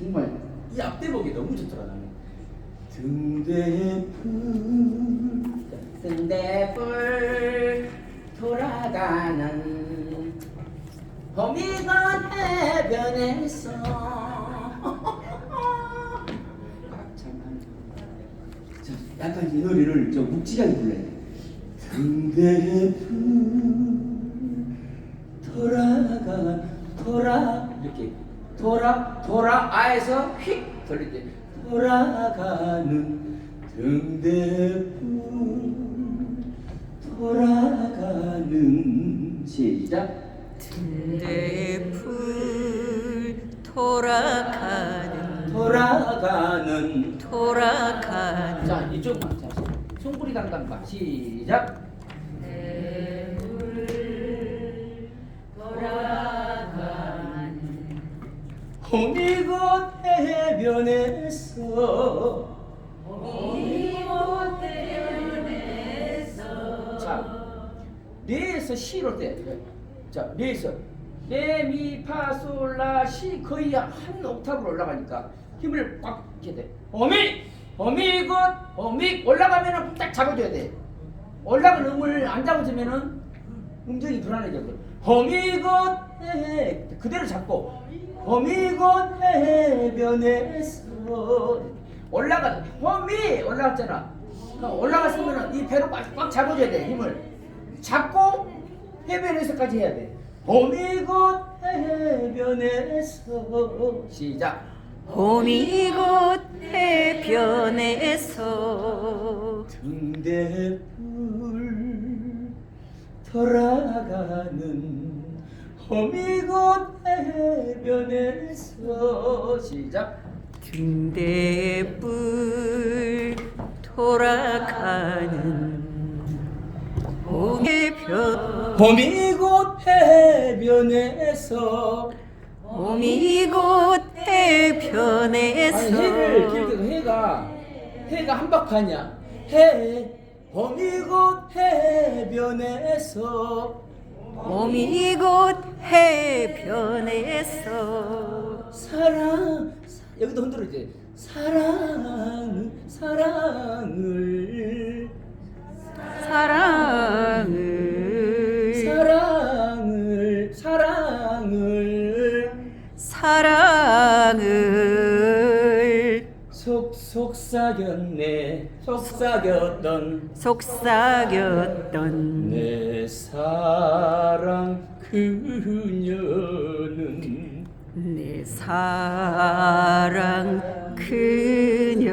정말 이 앞대목이 너무 좋더라 나는. 등대불 등대불 돌아가는 봄이건 해변에서. 자, 약간 이 노래를 좀 묵직하게 불러야 돼. 등대불 돌아가 돌아 이렇게 돌아 돌아 아에서 휙 돌릴 때 돌아가는 등대불 돌아가는 시작. 등대풀 돌아가는. 돌아가는. 돌아가는. 자 이쪽만. 자 송구리 당당바 시작 호미곶 해변에서 자 레에서 시로 때. 자 레에서 레미파솔라시 거의 한 옥탑으로 올라가니까 힘을 꽉 이렇게 돼. 호미 호미곶 호미 올라가면은 딱 잡아줘야 돼. 올라간 음을 안 잡아주면은 음정이 불안해져. 호미곶 해 그대로 잡고 호미곶 해변에서 올라가 호미 올라갔잖아. 그럼 올라갔으면은 이 배로 꽉, 꽉 잡아줘야 돼 힘을 잡고 해변에서까지 해야 돼. 호미곶 해변에서 시작. 봄이 곧 해변에서 등대불 돌아가는 호미곶 해변에서 시작. 등대불 돌아가는 호미곶 해변에서 봄이 곧 아니 해를 해변에서 길게 해가 해가 한박하냐 해 호미곶 해변에서 봄이 곧 해변에서 사랑 여기도 흔들어 이제. 사랑 사랑을. 사랑을. 사랑을 사랑을. 사랑을. 속 속삭였네. 속삭였던 속삭였던 내 사랑 사랑 그녀는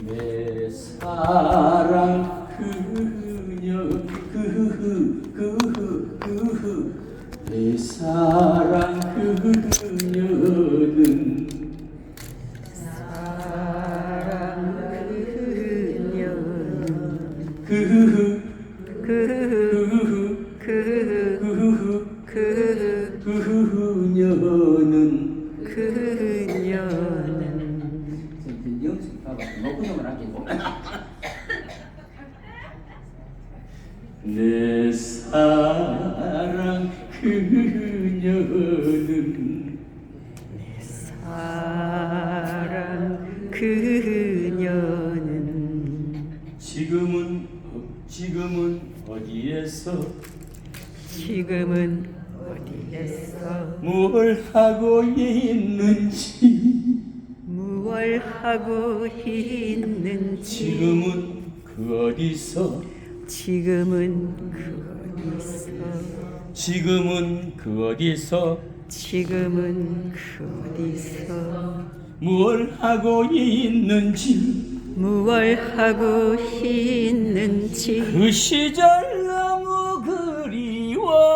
내 사랑 놈을 아끼고 내 사랑 그녀는 사랑 그녀는 지금은 어- 지금은 어디에서? 지금은 어디에서? 뭘 하고 있는지 하고 있는지 지금은 그 어디서? 지금은 그 어디서? 지금은 그 어디서? 지금은 그 어디서? 뭘 하고 있는지? 무얼 하고 있는지? 그 시절 너무 그리워.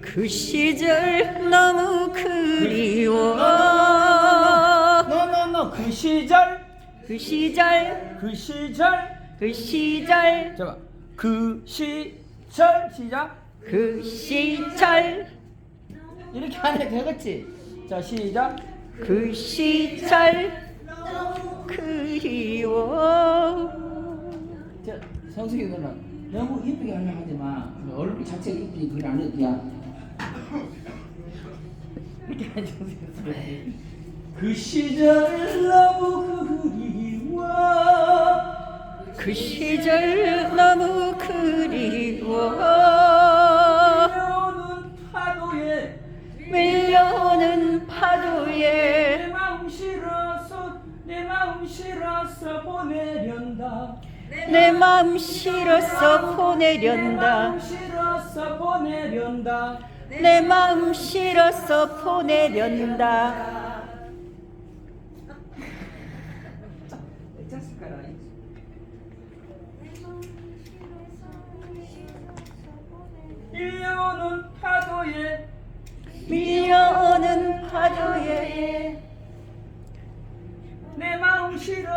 그 시절 너무 그리워 시절 그 시절 그 시절. 그 시절. 잠깐 그 시절. 시작. 그 시절. 이렇게 하면 되겠지 자 시작. 그 시절. 그리워. 자 성숙이 누나 너무 이쁘게 하려 하지 마. 얼굴 자체가 이쁘지 그걸 안 해도 야 그 시절 너무 그리워. 그 시절 너무 그리워. 오는 파도에 밀려오는 내 파도에 마음 실어서 내 마음 실어서 보내련다. 내 마음 실어서 내 보내련다. 마음 실어서 보내련다. 내 마음 실어서 보내련다 파도에 내 마음 실어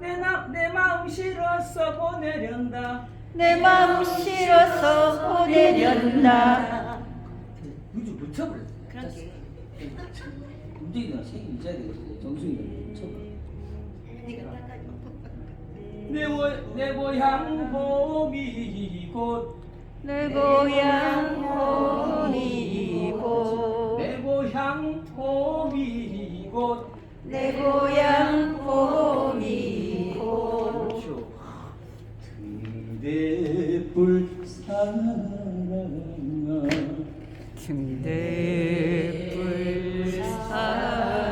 내, 나, 내 마음 실어서 보내련다. 내 마음 실어서 보내련다. 우주 붙여버렸어 움직이나 책임 있어야 되겠어 정수이가 내, 고, 내 봄이 곧내 고향 봄이 고내 고향 봄이 곧내 고향 봄이 고 그렇죠. 등대불 사랑아. 등대 불 사랑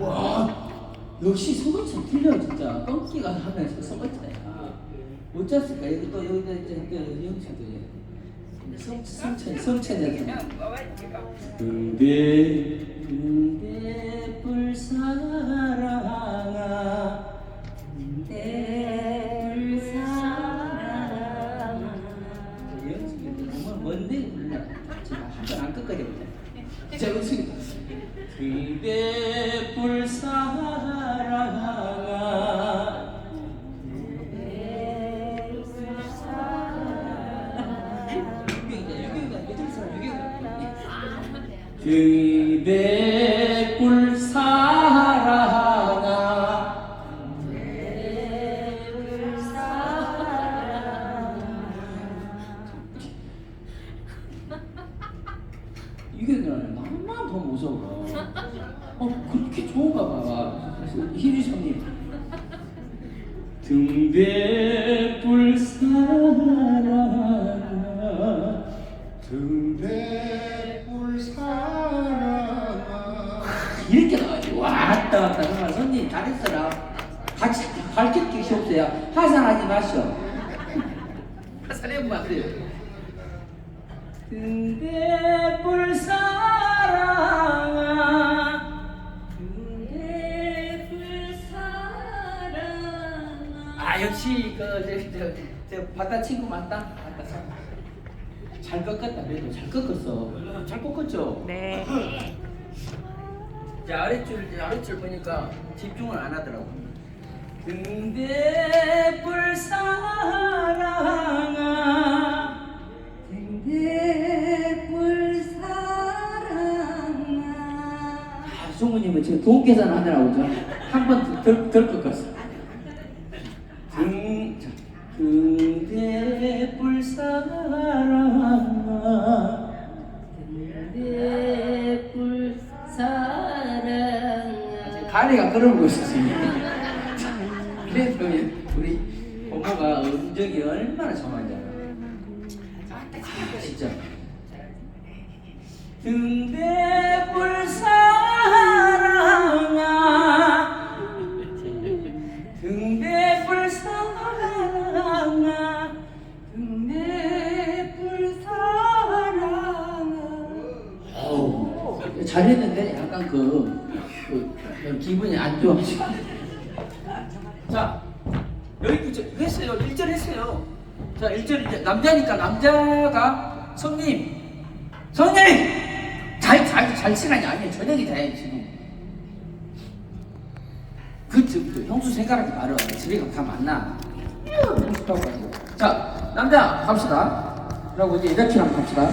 와 역시 소금참 틀려 진짜. 껌기가 하면서 소금차야. 못 잤을까? 여기 또 여기다 이제 또 영차도 성 성찬 성찬이 근데 근데 불사랑아. 내 불사랑 영숙이 정말 뭔데? 몰라. 제가 한번 안 끝까지 보자 자 영숙이 그대 불 그 왔다 갔다 정말 손님 잘했어라. 같이 밝혔기 없어요. 하산하지 마시오. 하산해보면 그래요. 근데 불사랑아 근데 불사랑아. 아 역시 그저저 저, 바다 친구 맞다? 친구 잘 꺾었다 그래도. 잘 꺾었어. 잘 꺾었죠? 네 자 아랫줄 이제 아랫줄 보니까 집중을 안 하더라고. 등대 불사랑아 등대 불사랑아 아, 송우님은 지금 돈 계산하느라고 한번 덜 덜 꺾었어. 가래가 끓어오고 있었습니다. 그래도 우리 고모가 음정이 얼마나 정한지 알아. 아, 진짜. 등대 불 사랑아 등대 불 사랑아 등대 불 사랑아 어우 잘했는데 약간 그, 그, 그 기분이 안 좋아지고. 자 여기 그저 했어요. 1절 했어요. 자 1절 이제 남자니까 남자가 성님. 성님! 잘 잘 잘 시간이 아니에요. 저녁이 돼요 지금. 그, 그, 그 형수 생각하지 말어 집에 가면 다 만나. 자 남자 갑시다. 그러고 이제 이렇게 한번 갑시다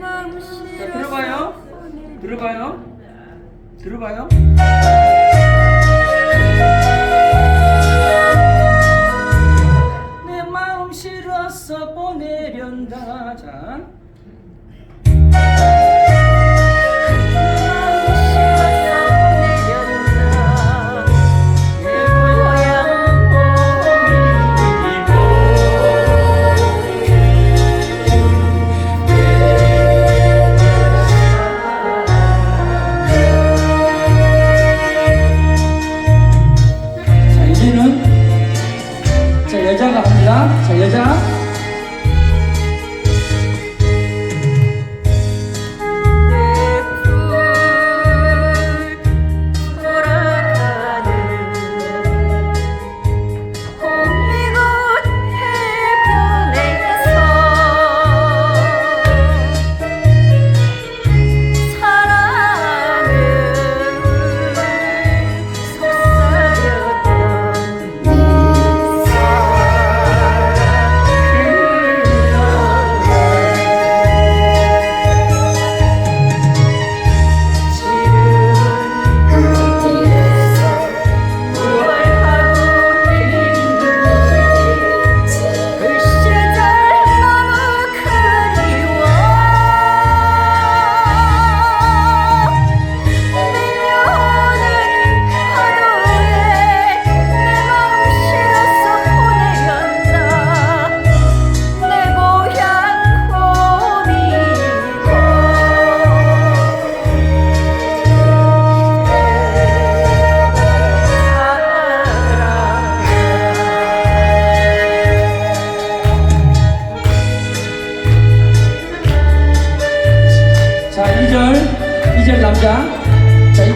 자. 보내려 들어봐요. 들어봐요.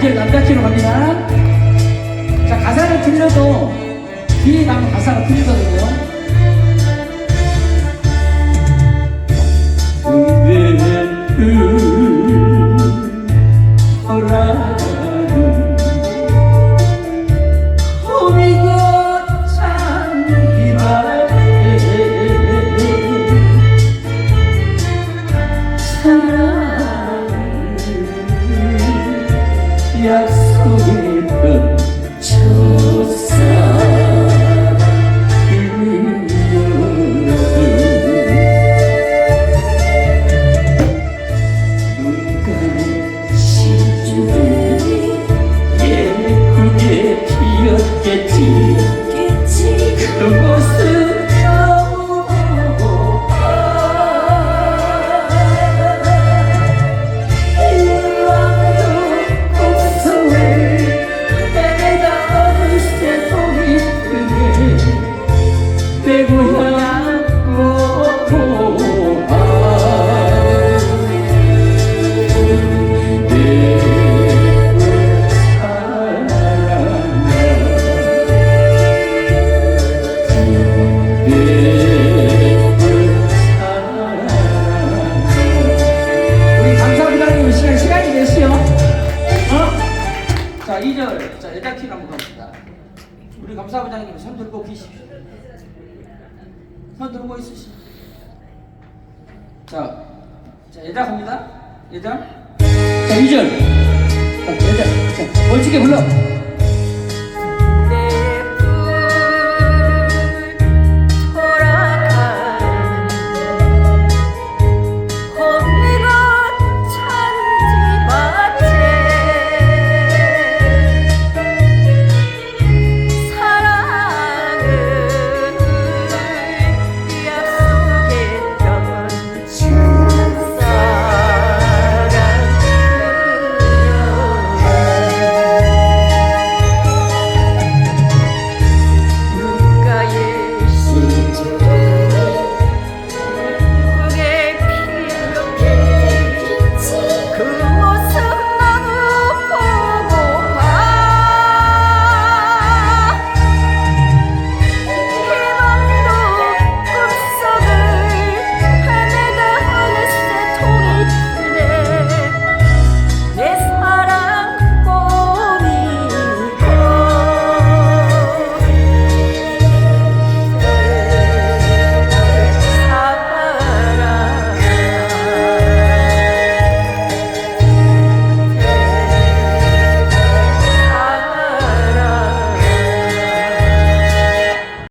자, 2절 남자 키로 갑니다. 자, 가사는 틀려도 뒤에 나면 가사가 틀리거든요. 약 우리 감사부장님 손 들고 계십시오. 손 들고 있으시오. 자, 자 여자 갑니다. 여자. 자 2절. 자 여자. 자 멋지게 불러.